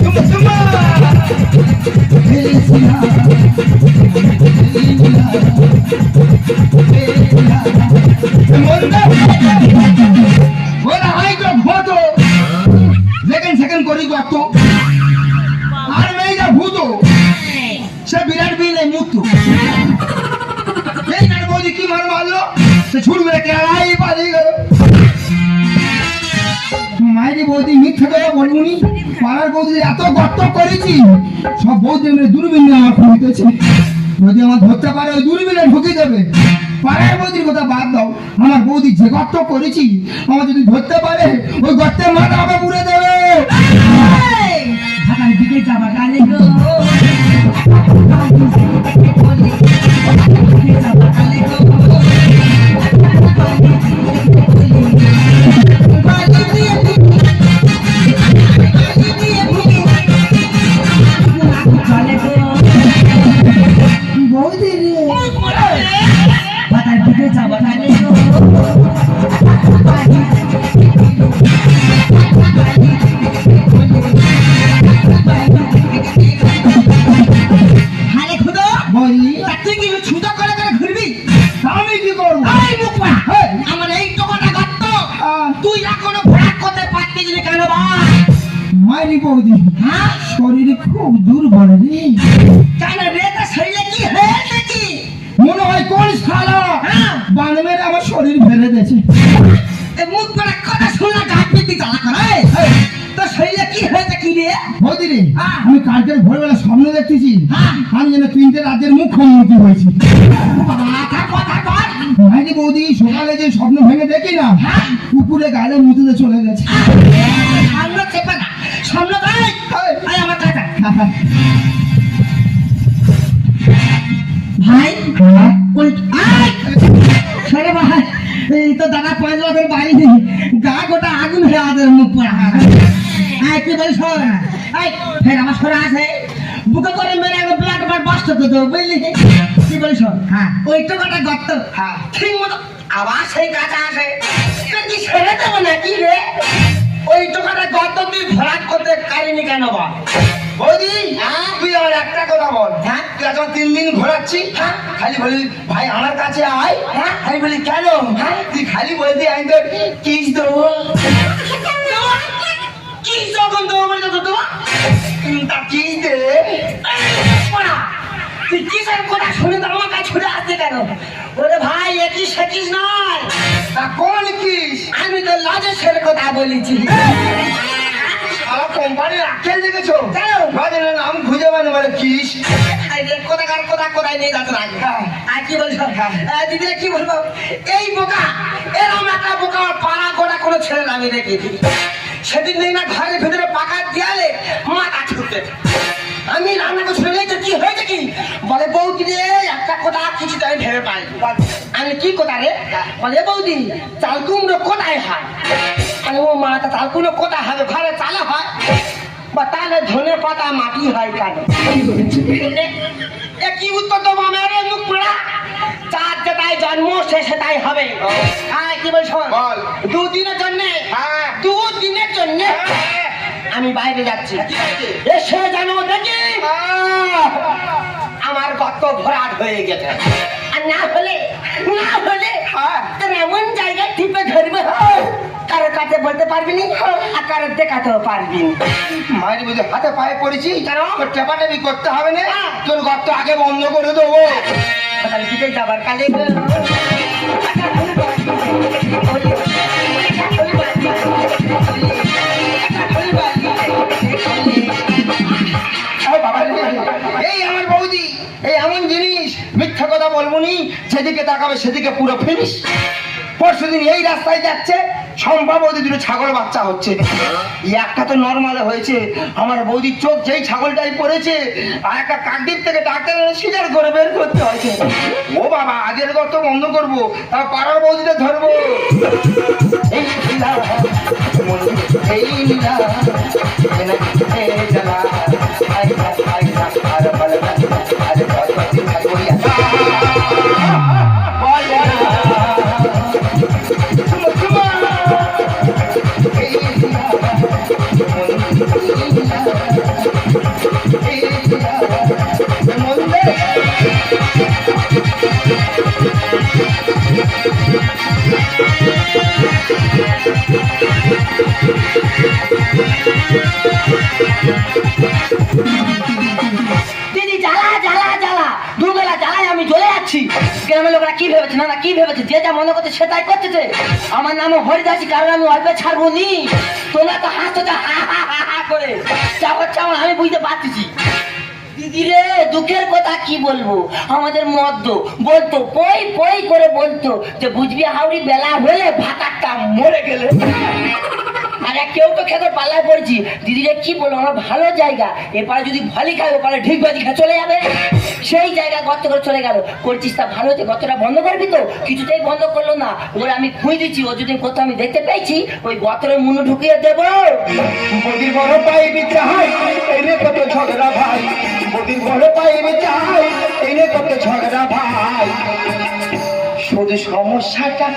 চুমা চুমা ওরা হাইটো ভূত সেকেন্ড করি আর বৌদি এত গর্ত করেছি সব বৌদি মিলে দূরবীন নিয়ে আমার খুঁজতেছে যদি আমার ধরতে পারে ওই দূরবীনে ঢুকে দেবে পাড়ার বৌদির কথা বাদ দাও। আমার বৌদি যে গর্ত করেছি আমার যদি ধরতে পারে ওই গর্তের মাথা আমাকে পুড়ে দেবে। ঢাকার দিকে যাবা কালে গো Oh, আমি কালকে ভোরবেলা স্বপ্ন দেখতেছি। হ্যাঁ। আমি যেন তিনটে রাজ্যের মুখ্যমন্ত্রী হয়েছি। মাইনি বৌদি সকালে যে স্বপ্ন ভেঙে দেখি না হ্যাঁ। কুকুরে গালে মুতুতে চলে গেছে। সামনে চেপে না সামনে ভাই আমার সরে ভাই এই তো দাদা পাঁচ বছর বাড়ি গা গোটা আগুন হয়ে আমাদের মুখ পড়া আয় কি বলিস আয় ফের আমার সরে আছে বুকে করে মেরে একদম ব্লাড বার বাস্ট তো তো বুঝলি কি বলিস হ্যাঁ। ওই টোকাটা গর্ত হ্যাঁ। ঠিক মতো আবার সেই কাছে আসে কি ছেড়ে দেবো নাকি রে ওই টোকাটা গর্ত তুই ভরাট করতে পারিনি কেন বা বৌদি হ্যাঁ? তুই আমার একটা কথা বল হ্যাঁ? তুই এখন তিন দিন ঘোরাচ্ছি হ্যাঁ? খালি বলি ভাই আমার কাছে আয় হ্যাঁ? আমি বলি কেন হ্যাঁ? তুই খালি বলতে আমি তোর কিস দেবো কি যখন তো আমার যত তো তা কিস দে তুই কিসের কথা শুনে তো আমার কাছে ছুটে আসছে কেন? ওরে ভাই একিস সেকিস নয়? তা কোন কিস আমি তো লজেসের কথা বলেছি। আমার কোম্পানির আকেল দেখেছ? কেন? বাজারের নাম খুঁজে মানে বলে কিস আরে কোথাকার কোথা কোথায় নিয়ে যাচ্ছে হ্যাঁ। আর কি বলছো? দিদিরা কি বলব? এই বোকা এরকম একটা বোকা পাড়া গোটা কোনো ছেলে আমি দেখেছি সেদিন নেই না ঘরের ভিতরে পাকা দেয়ালে মাথা ছুটতে আমি রান্না করে শুনে তো কি হয়েছে কি? বলে, বৌদি রে, একটা কথা কিছু তো আমি ভেবে পাই আমি কি কথা রে? বলে, বৌদি, চাল কুমড়ো কোথায় হয়? আমি ও মা, তা চাল কুমড়ো কোথায় হবে? ঘরে চালে হয়? বা, তাহলে ধনে পাতা মাটি হয় কেন? কি উত্তর দেবো আমার রে, মুখ পোড়া? চার যেটাই জন্ম সে সেটাই হবে। হ্যাঁ কি বলছো? বল। দুদিনের জন্য? হ্যাঁ। দুদিনের জন্য? আমি বাইরে যাচ্ছি। এসে যেন দেখি? আমার গত ভরাট হয়ে গেছে। আর না হলে না হলে হ্যাঁ। তোর এমন জায়গায় টিপে ধরবে কারও কাছে বলতে পারবি নি আর কারও দেখাতেও পারবি নি। মায়ের বুঝে হাতে পায়ে পড়েছি কেন? টেপাটেপি করতে হবে না? হ্যাঁ। তোর গর্ত আগে বন্ধ করে দেবো। তাহলে যাবার কালে এই আমার বৌদি, এই এমন জিনিস মিথ্যা কথা বলব নি, যেদিকে তাকাবে সেদিকে পুরো ফিনিশ পরশুদিন এই রাস্তায় যাচ্ছে সম্ভব বৌদি দুটো ছাগল বাচ্চা হচ্ছে। একটা তো নর্মালে হয়েছে। আমার বৌদির চোখ যেই ছাগলটাই পড়েছে আর একটা কাকদ্বীপ থেকে ডাক্তার সিজার করে বের করতে হয়েছে। ও বাবা আগের গত বন্ধ করব তার পাড়ার বৌদিটা ধরবো। এই লীলা, এই লীলা, আমি চলে যাচ্ছি। গ্রামের লোকরা কি ভেবেছে? না কি ভেবেছে? যে যা মনে করছে সে তাই করতেছে আমার নাম হরিদাসী কারণ আমি অল্প ছাড়বো নি। তোমরা তো হাসতে হা হা হা করে। যা করছে আমি বুঝতে পারতেছি। দিদি রে, দুঃখের কথা কি বলব? আমাদের মদ্য, বলতো, পই পই করে বলতো যে বুঝবি হাওড়ি বেলা হলে ভাতারটা মরে গেলে। আরে কেউ তো খেতে পাল্লায় পড়েছি। দিদিরে কি বলব, আমার ভালো জায়গা। এপারে যদি ভালি খায়, ওপারে ঠিক বাজি খা চলে যাবে। সেই জায়গা গর্ত করে চলে গেল। করছিস তা ভালো হচ্ছে গর্তটা বন্ধ করবি তো? কিছুতেই বন্ধ করল না। ওর আমি খুঁজে দিচ্ছি ও যদি কোথাও আমি দেখতে পেয়েছি, ওই গর্তের মুনো ঢুকিয়ে দেবো। বড় পাই বিচাই এনে ঝগড়া ভাই। বদির বড় পাই বিচাই এনে কত ঝগড়া ভাই। শুধু সমস্যাটা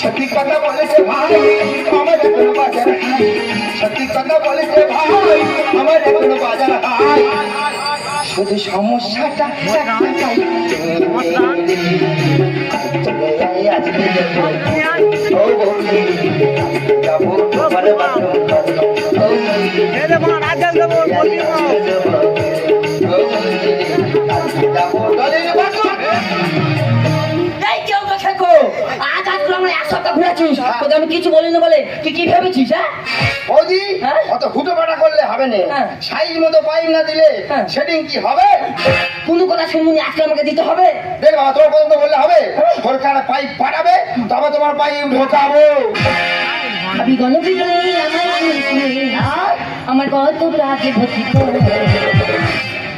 সত্যি কথা বলেছে ভাই, আমার এখন বাজার সত্যি কথা বলেছে ভাই, আমার এখন বাজার হাই শুধু সমস্যাটা Thank চলে শেখো আজ আজ করে আমরা এক সপ্তাহ ঘুরেছিস তোকে আমি কিছু বলিনি বলে তুই কি ভেবেছিস হ্যাঁ? বৌদি হ্যাঁ? অত ফুটো পাটা করলে হবে না। হ্যাঁ। সাইজ মতো পাইপ না দিলে হ্যাঁ। সেটিং কি হবে? কোনো কথা শুনবি আজকে আমাকে দিতে হবে? দেখ বাবা তোমার পর্যন্ত বললে হবে। সরকার পাইপ পাঠাবে তবে তোমার পাইপ ঢোকাবো। আমি গণবিজয়ী আমার কত রাগে ভর্তি করে।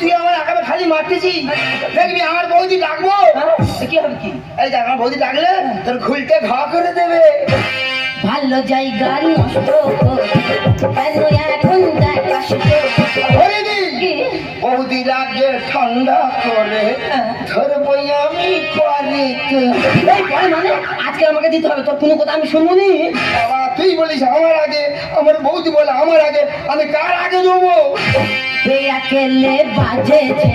তুই আমার আগামে খালি মারতেছি দেখবি আমার বৌদি ডাকবো? হ্যাঁ? কি হবে কি? এই দেখ আমার বৌদি ডাকলে তোর খুলতে ঘা করে দেবে। ভালো জায়গা নষ্ট কেন এখন বৌদি রাগে ঠান্ডা করে ধরবো আমি এই মানে আজকে আমাকে দিতে হবে তোর কোনো কথা আমি শুনব নি? তুই বলিস আমার আগে আমার বৌদি বলে আমার আগে আমি কার আগে যাব বেয়াকেলে বাজেছে।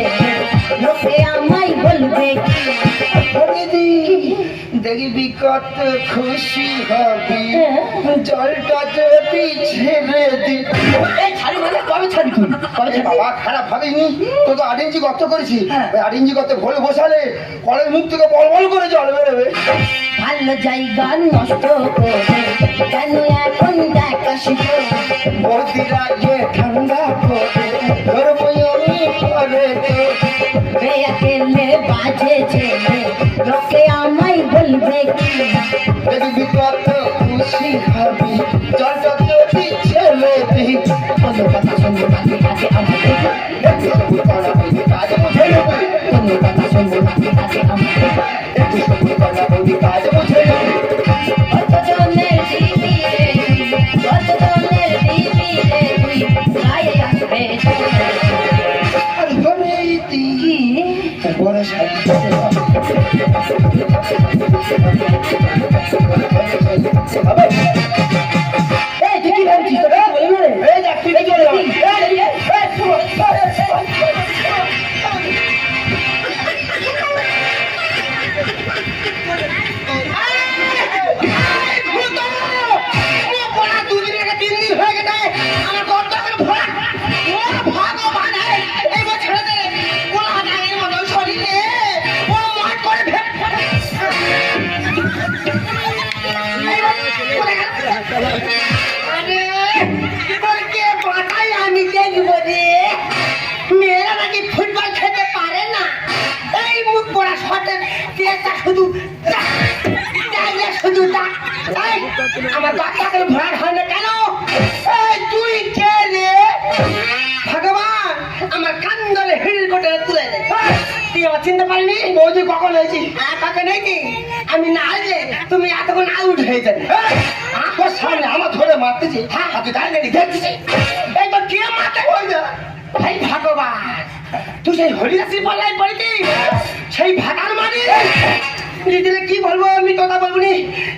লোকে আমায় বলবে হরিদি দেখবি কত খুশি হবি জলটা যদি ছেড়ে দি এই ছাড়ি মানে কবে ছাড়ি তুই কবে বাবা খারাপ ভাবিনি তো তো আট ইঞ্চি গর্ত করেছি। ওই আট ইঞ্চি গর্তে ভোল বসালে কলের মুখ থেকে বল বল করে জল বেরোবে। ভালো জায়গা নষ্ট করে কেন এখন দেখাস বৌদির আগে ঠান্ডা করে ধরবো আমি করে দে। বেয়াকেলে বাজেছে লোকে আমায় বলবে কি? দেখবি কত খুশি হবি জলটা যদি ছেড়ে দি কোনো কথা শুনব না আমার কেন? তুই রে? ভগবান, আমার কান ধরে হিড়ির করে তুলে তুই আমার চিনতে বৌদি কখন আমি না আসলে তুমি এতক্ষণ আউট হয়ে যাবে। তোর সামনে আমার ধরে মারতেছি। হ্যাঁ তুই দাঁড়িয়ে দেখছিস? তো কে মারতে ওই ভাই ভগবান, তুই সেই হরিদাসি পাল্লাই পড়িতি সেই ভাতার মানে দিদিলে কি বলব আমি কথা বলব নি?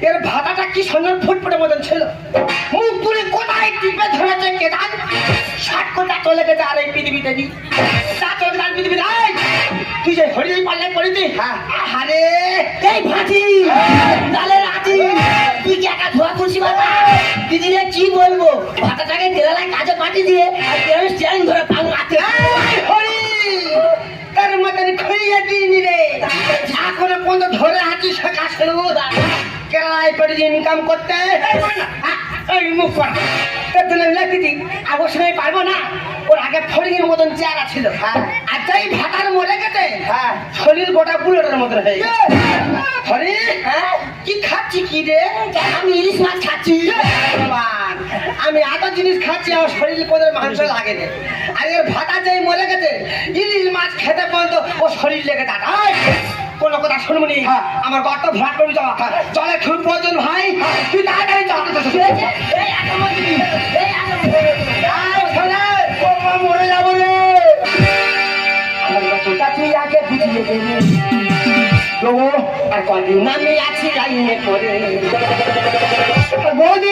এর ভাতাটা কি সুন্দর ফুটফুটে মতন ছিল? মুখ পুরে কোথায় টিপে ধরেছে কে জান ষাট কোটা চলে গেছে আর এই পৃথিবীতে নি। তা চলে পৃথিবীতে। তুই যে হ্যাঁ। আরে এই ভাজি তাহলে রাজি তুই কি একা ধোয়া খুশি বাবা দিদিরে কি বলব? ভাতাটাকে কাজে পাঠিয়ে দিয়ে আর তেলের স্টিয়ারিং ধরে ভাঙ মারতে। মতন খুঁড়িয়ে দিইনি রে এখন পর্যন্ত ধরে আছি শেখা শুরু কেরালায় করে ইনকাম করতে আ, এই মুখ কর তার জন্য লেখিতি অবশ্যই পারব না। ওর আগে ফড়িংয়ের মতন চেহারা ছিল। আর যাই ভাতার মরে গেছে শরীর গোটা বুলেটের মতন হয়ে গেছে। হরি হ্যাঁ কি খাচ্ছি কি রে? আমি ইলিশ মাছ খাচ্ছি। ভগবান, আমি এত জিনিস খাচ্ছি আমার শরীর পদের মাংস লাগে না আর এর ভাতা যেই মরে গেছে ইলিশ মাছ খেতে পর্যন্ত ও শরীর লেগে আয়, কোনো কথা শুনবনি আমার গর্ত ভরাট করবি যাওয়া জলে খুব প্রয়োজন ভাই তুই তাড়াতাড়ি চল মরে যাব রে তুই আগে বুঝিয়ে দে আর কদিন আমি আছি লাইনে পড়ে বৌদি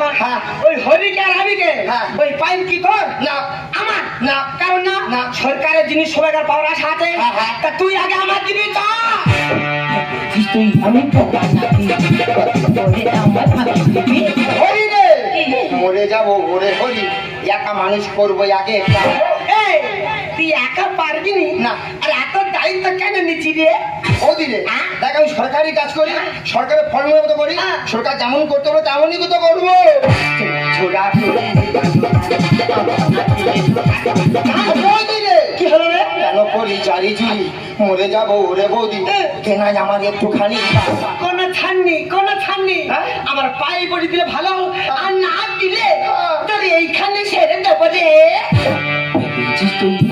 হ্যাঁ কি হ্যাঁ। ওই হরিকে আর আমিকে হ্যাঁ। ওই পাইন কি কর না। আমার? না। কারণ না না। সরকারের জিনিস সবাইকার পাওয়ার আশা আছে তা তুই আগে আমার দিবি তো। তুই আমি আমার ফাঁকি দিবি হরি রে মরে যাব ওরে হরি। একা মানুষ করব আগে তুই একা পারবি নি। দায়িত্ব কেন নিচ্ছি রে? বৌদি রে হ্যাঁ? দেখ আমি সরকারি কাজ করি সরকারের ফর্মের মতো করি। হ্যাঁ। সরকার যেমন করতে হবে তেমনই তো করব। ছোড়া করে বৌদি রে কি হলো রে? কেন করি জারি জুরি মরে যাব ওরে বৌদি। হ্যাঁ। কেনাই আমার একটুখানি। কোন ছাননি কোন ছাননি হ্যাঁ? আমার পায়ে পড়ে দিলে ভালো আর না দিলে হ্যাঁ। তোর এইখানে সেরে দেবো রে। তুই?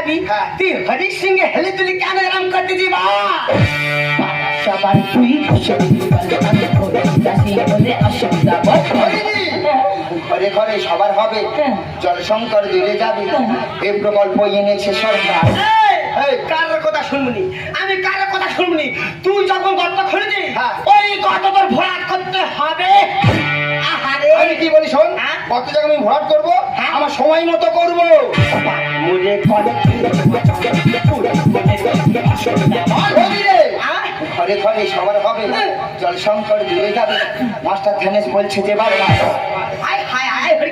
বসাবি হ্যাঁ। তুই হরির সঙ্গে হেলে তুলি কেন এরম করতেছি বা সবার তুই ঘরে ঘরে সবার হবে। জলসংকট দূরে যাবে। এই প্রকল্প এনেছে সরকার। কথা শুনবনি। আমি কার কথা শুনবনি। তুই যখন গর্ত খুলেছিস হ্যাঁ। ওই গর্ত তোর ভরাট করতে হবে। আমি কি বলি শোন? হ্যাঁ? কত জায়গা আমি ভরাট করব হ্যাঁ। আমার সময় মতো করব। হ্যাঁ? ঘরে ঘরে সবার হবে জলসংকট দূরে যাবে। মাস্টার ধ্যানেশ বলছে যে বারবার হরি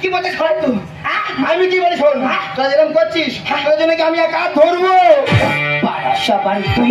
কি বলতে শোন তুই? হ্যাঁ? আমি কি বলি শোন? তোরা যেরকম করছিস তোর জন্য আমি এক হাত ধরবো? সবার তুই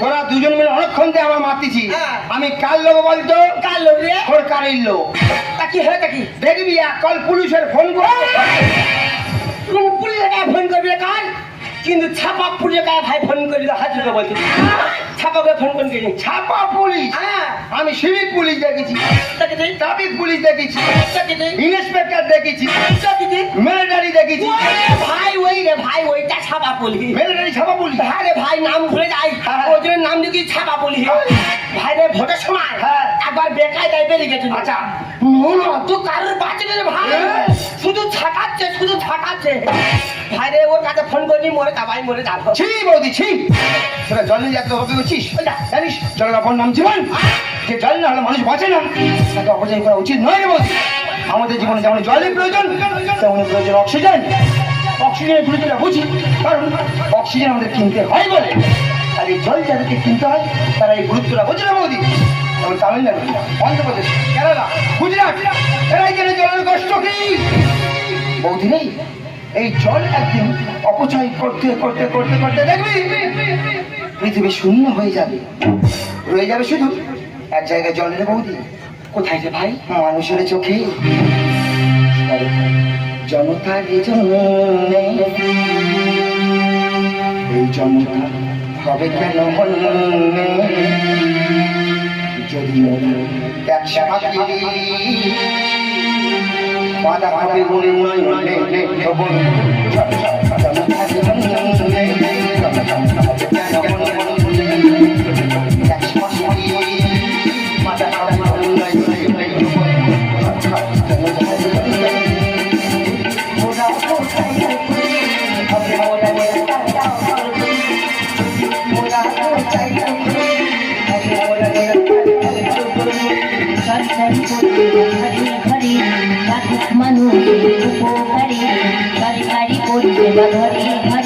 তোরা দুজন মিলে অনেকক্ষণ দিয়ে আমার মারতেছি। হ্যাঁ। আমি কার লোক বলতো? কার লোক রে? সরকারের লোক। তা কি হয়েছে কি? দেখবি কল পুলিশের ফোন করে পুলিশের ফোন করবি কার কিন্তু ছাপা পুলিশে কায় ভাই ফোন করবি রে হাজির করে বলছি। ছাপাকে ফোন কোন করি ছাপা পুলিশ? হ্যাঁ। আমি সিভিক পুলিশ দেখেছি। ট্রাফিক পুলিশ দেখেছি। ইন্সপেক্টর দেখেছি। মিলিটারি দেখেছি। ভাই ওই রে ভাই ওইটা ছাপা পুলিশ। মিলিটারি ছাপা পুলিশ? হ্যাঁ রে ভাই নাম ভুলে যাই। হ্যাঁ। ওই জন্য নাম দিকে ছাপা পুলিশ। ভাই রে ভোটের সময় হ্যাঁ। একবার বেকায় দেয় বেরিয়ে গেছিল আচ্ছা। তো কারোর বাঁচে রে ভাই। হ্যাঁ। শুধু ছাকাচ্ছে শুধু ছাকাচ্ছে ভাই রে ওর কাছে ফোন করলি মরে যা ভাই মরে যাব। ছি বৌদি ছি। তোরা জল নিয়ে যাতে অপেক্ষা করছিস জানিস? জলের অপর নাম জীবন। যে জল না হলে মানুষ বাঁচে না। তাকে অপচয় করা উচিত নয় বৌদি। আমাদের জীবনে যেমন জলের প্রয়োজন তেমন প্রয়োজন অক্সিজেন। অক্সিজেনের গুরুত্বটা বুঝি কারণ অক্সিজেন আমাদের কিনতে হয় বলে। আর এই জল যাদেরকে কিনতে হয় তারা এই গুরুত্বটা বোঝে না বৌদি। যেমন তামিলনাড়ু অন্ধ্রপ্রদেশ কেরালা গুজরাট এরাই জেনে জলের কষ্ট কি? বৌদি নেই? এই জল একদিন অপচয় করতে করতে করতে করতে দেখবি পৃথিবী শূন্য হয়ে যাবে। রয়ে যাবে শুধু এক জায়গায় জল জলের বৌদি। কোথায় রে ভাই? মানুষের চোখে। জনতার এই জনতা হবে কেন যদি একশো পাখি বাধা হবে উন্নয়নে ভবন জনতার সরকারি পরিষেবা ঘরে ঘরে